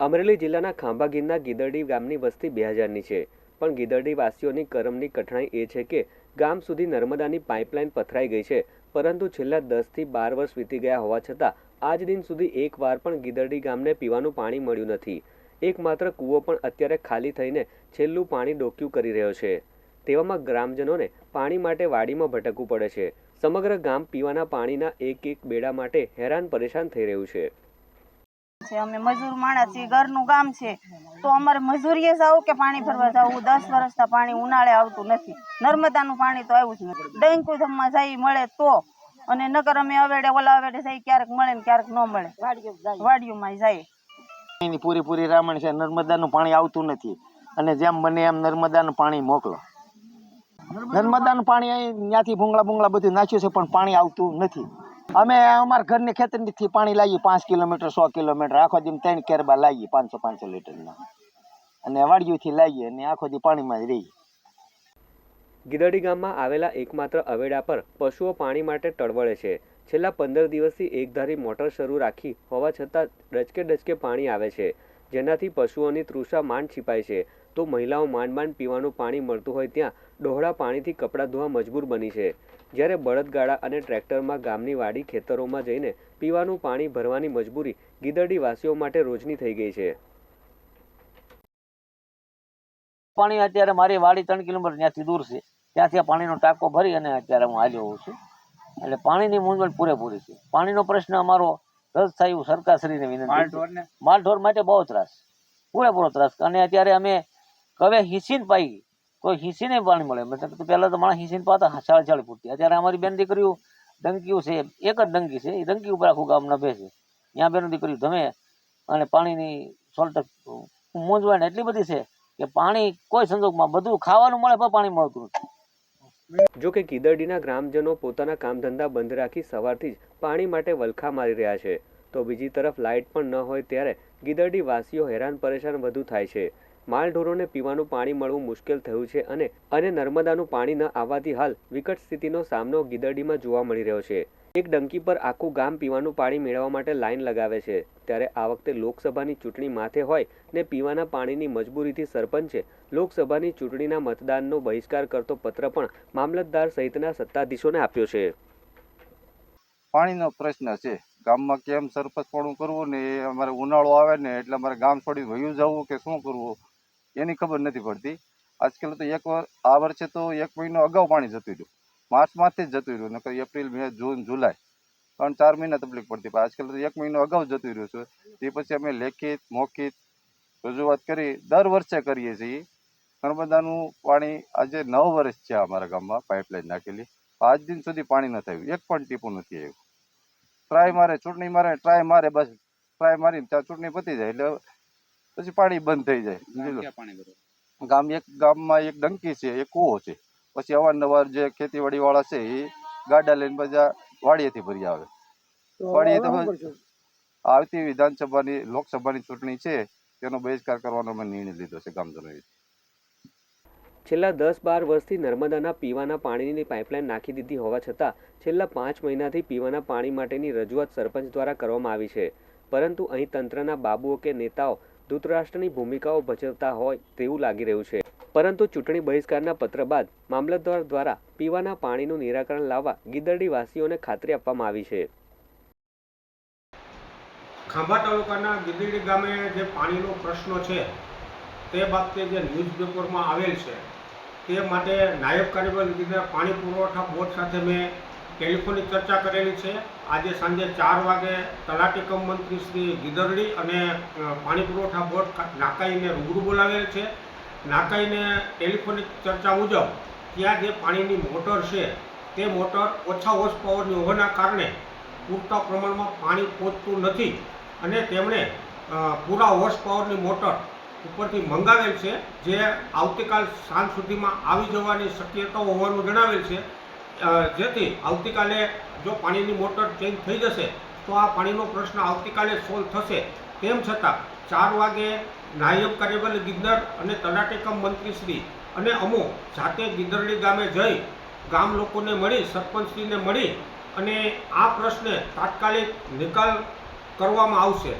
અમરેલી જિલ્લાના ખાંભા ગીરના ગીદરડી ગામની વસ્તી બે હજારની છે. પણ ગીદરડી વાસીઓની કરમની કઠણાઈ એ છે કે ગામ સુધી નર્મદાની પાઇપલાઇન પથરાઈ ગઈ છે. પરંતુ છેલ્લા દસથી બાર વર્ષ વીતી ગયા હોવા છતાં, આજ દિન સુધી એક વાર પણ ગીદરડી ગામને પીવાનું પાણી મળ્યું નથી. એકમાત્ર કૂવો પણ અત્યારે ખાલી થઈને છેલ્લું પાણી ડોક્યું કરી રહ્યો છે. તેવામાં ગ્રામજનોને પાણી માટે વાડીમાં ભટકવું પડે છે. સમગ્ર ગામ પીવાના પાણીના એક એક બેડા માટે હેરાન પરેશાન થઈ રહ્યું છે. છે. અમે મજૂર માણસ છીએ ઘરનું ગામ છે. તો અમારે મજૂરીએ જવું કે પાણી ભરવા જવું? દસ વર્ષના પાણી ઉનાળે આવતું નથી. નર્મદાનું પાણી તો આવ્યું જ નથી. ડેન્કુ ધમમાં જઈ મળે તો. અને નકર અમે અવેડે ઓલા અવેડે જઈ ક્યારેક મળે ને ક્યારેક ન મળે. વાડીઓમાં જાય એની પૂરેપૂરી રામણ છે. નર્મદાનું પાણી આવતું નથી. અને જેમ બને એમ નર્મદાનું પાણી મોકલો. નર્મદાનું પાણી અહીં ત્યાંથી ભૂંગળા ભૂંગળા બધું નાખ્યું છે પણ પાણી આવતું નથી. અમે અમારા ઘરની ખેતરથી પાણી લાવીએ, પાંચ કિલોમીટર, સો કિલોમીટર. આખો દી ત્રણ કેરબા લાવીએ, પાંચસો પાંચસો લીટરના. અને વાડીઓથી લાવીએ અને આખો દી પાણીમાં જ રહીએ. ગીદડી ગામમાં આવેલા એકમાત્ર અવેડા પર પશુઓ પાણી માટે ટળવળે છે. છેલ્લા પંદર દિવસથી એકધારી મોટર શરૂ રાખી હોવા છતાં ડચકે ડચકે પાણી આવે છે. જેનાથી પશુઓની તૃષા માંડ છીપાય છે. તો મહિલાઓ માંડ માંડ પીવાનું પાણી મળતું હોય ત્યાં ડહોળા પાણીથી કપડાં ધોવા મજબૂર બની છે. જ્યારે બળદગાડા અને ટ્રેક્ટરમાં ગામની વાડી ખેતરોમાં જઈને પીવાનું પાણી ભરવાની મજબૂરી ગીદડી વાસીઓ માટે રોજની થઈ ગઈ છે. પાણી અત્યારે મારી વાડી ત્રણ કિલોમીટર ત્યાંથી દૂર છે. ત્યાંથી પાણીનો ટાંકો ભરી અને અત્યારે હું હાલ્યો હોઉં છું. એટલે પાણીની મૂંઝવણ પૂરેપૂરી છે. પાણીનો પ્રશ્ન અમારો રદ થાય એવું સરકારશ્રીને વિનંતી માલઢોર માટે બહુ ત્રાસ. પૂરેપૂરો ત્રાસ. અને અત્યારે અમે કવે હિસીન પાઈ તો હિસીને પાણી મળે. મતલબ તો માણસ હિસીન પાતા ચાળી ચાળી ફૂટતી અત્યારે અમારી બેન દીકરીઓ ડંકીઓ છે એક જ ડંકી છે. એ ડંકી ઉપર આખું ગામ નભે છે. ત્યાં બેન દીકરીઓ ધમે અને પાણીની સોલ્ટ મૂંઝવણ એટલી બધી છે કે પાણી કોઈ સંજોગમાં બધું ખાવાનું મળે પણ પાણી મળતું નથી. જો કે ગીદરડીના ગ્રામજનો પોતાના કામ ધંધા બંધ રાખી સવારથી જ પાણી માટે વલખા મારી રહ્યા છે. તો બીજી તરફ લાઇટ પણ ન હોય ત્યારે ગીદરડી વાસીઓ હેરાન પરેશાન વધુ થાય છે. માલઢોરોને પીવાનું પાણી મળવું મુશ્કેલ થયું છે અને અને નર્મદાનું પાણી ન આવવાથી હાલ વિકટ સ્થિતિનો સામનો ગીદરડીમાં જોવા મળી રહ્યો છે. એક ડંકી પર આખું ગામ પીવાનું પાણી મેળવવા માટે લાઈન લગાવે છે. ત્યારે આ વખતે લોકસભાની ચૂંટણી માથે હોય ને પીવાના પાણીની મજબૂરીથી સરપંચે લોકસભાની ચૂંટણીના મતદાનનો બહિષ્કાર કરતો પત્ર પણ મામલતદાર સહિતના સત્તાધીશોને આપ્યો છે. પાણીનો પ્રશ્ન છે. ગામમાં કેમ સરપંચપણું કરવું ને અમારે ઉનાળો આવે ને એટલે અમારે ગામ છોડી વયું જવું કે શું કરવું, એની ખબર નથી પડતી. આજકાલ તો એક આ વર્ષે તો એક મહિનો અગાઉ પાણી જતું રહ્યું માર્ચમાંથી જ જતું રહ્યું નકર એપ્રિલ મે જૂન જુલાઈ. ત્રણ ચાર મહિના તકલીફ પડતી પણ આજકાલ તો એક મહિનો અગાઉ જતું રહ્યું છે. તે પછી અમે લેખિત મૌખિત રજૂઆત કરી દર વર્ષે કરીએ છીએ. નર્મદાનું પાણી આજે નવ વર્ષ છે અમારા ગામમાં પાઇપલાઇન નાખેલી. આજ દિન સુધી પાણી ન થયું એક પણ ટીપું નથી આવ્યું. ટ્રાય મારે ચૂંટણી મારે ટ્રાય મારે બસ. ટ્રાય મારીને ત્યાં ચૂંટણી પતી જાય એટલે પછી પાણી બંધ થઈ જાય. ગામ એક ગામમાં એક ડંકી છે એક કૂવો છે. પછી અવારનવાર જે ખેતીવાડી વાળા છે એ ગાડા લઈને બધા વાડીએથી ભરી આવે. વાડીએ તો આવતી વિધાનસભાની લોકસભાની ચૂંટણી છે તેનો બહિષ્કાર કરવાનો મેં નિર્ણય લીધો છે ગામજનોએ. છેલ્લા દસ બાર વર્ષથી નર્મદાના પીવાના પાણીની પાઇપલાઇન નાખી દીધી હોવા છતાં છેલ્લા પાંચ મહિનાથી પીવાના પાણી માટેની રજૂઆત સરપંચ દ્વારા કરવામાં આવી છે. પરંતુ અહીં તંત્રના બાબુઓ કે નેતાઓ ધૂતરાષ્ટ્રની ભૂમિકાઓ ભજવતા હોય તેવું લાગી રહ્યું છે. પરંતુ ચૂંટણી બહિષ્કારના પત્ર બાદ મામલતદાર દ્વારા પીવાના પાણીનું નિરાકરણ લાવવા ગીદરડી વાસીઓને ખાતરી આપવામાં આવી છે. ખાંભા તાલુકાના ગીદરડી ગામે જે પાણીનો પ્રશ્ન છે, તે બાબતે જે ન્યૂઝપેપરમાં આવેલ છે, તે માટે નાયબ કાર્યપાલક પાણી પુરવઠા બોર્ડ સાથે મેં ટેલિફોનિક ચર્ચા કરેલી છે. આજે સાંજે ચાર વાગે તલાટી કમ મંત્રી શ્રી ગીદરડી અને પાણી પુરવઠા બોર્ડ નાકાઈને રૂબરૂ બોલાવેલ છે. નાકાઈને ટેલિફોનિક ચર્ચા મુજબ ત્યાં જે પાણીની મોટર છે, તે મોટર ઓછા હોર્સ પાવરની હોવાના કારણે પૂરતા પ્રમાણમાં પાણી પહોંચતું નથી અને તેમણે પૂરા હોર્સ પાવરની મોટર ઉપરથી મંગાવેલ છે, જે આવતીકાલ સાંજ સુધીમાં આવી જવાની શક્યતાઓ હોવાનું જણાવેલ છે. જેથી આવતીકાલે જો પાણીની મોટર ચેન્જ થઈ જશે, તો આ પાણીનો પ્રશ્ન આવતીકાલે સોલ્વ થશે. તેમ છતાં ચાર વાગે નાયબ કાર્યબલ ગિરનાર અને તલાટેકમ મંત્રીશ્રી અને અમો જાતે ગિદરડી ગામે જઈ ગામ લોકોને મળી, સરપંચશ્રીને મળી અને આ પ્રશ્ને તાત્કાલિક નિકાલ કરવામાં આવશે.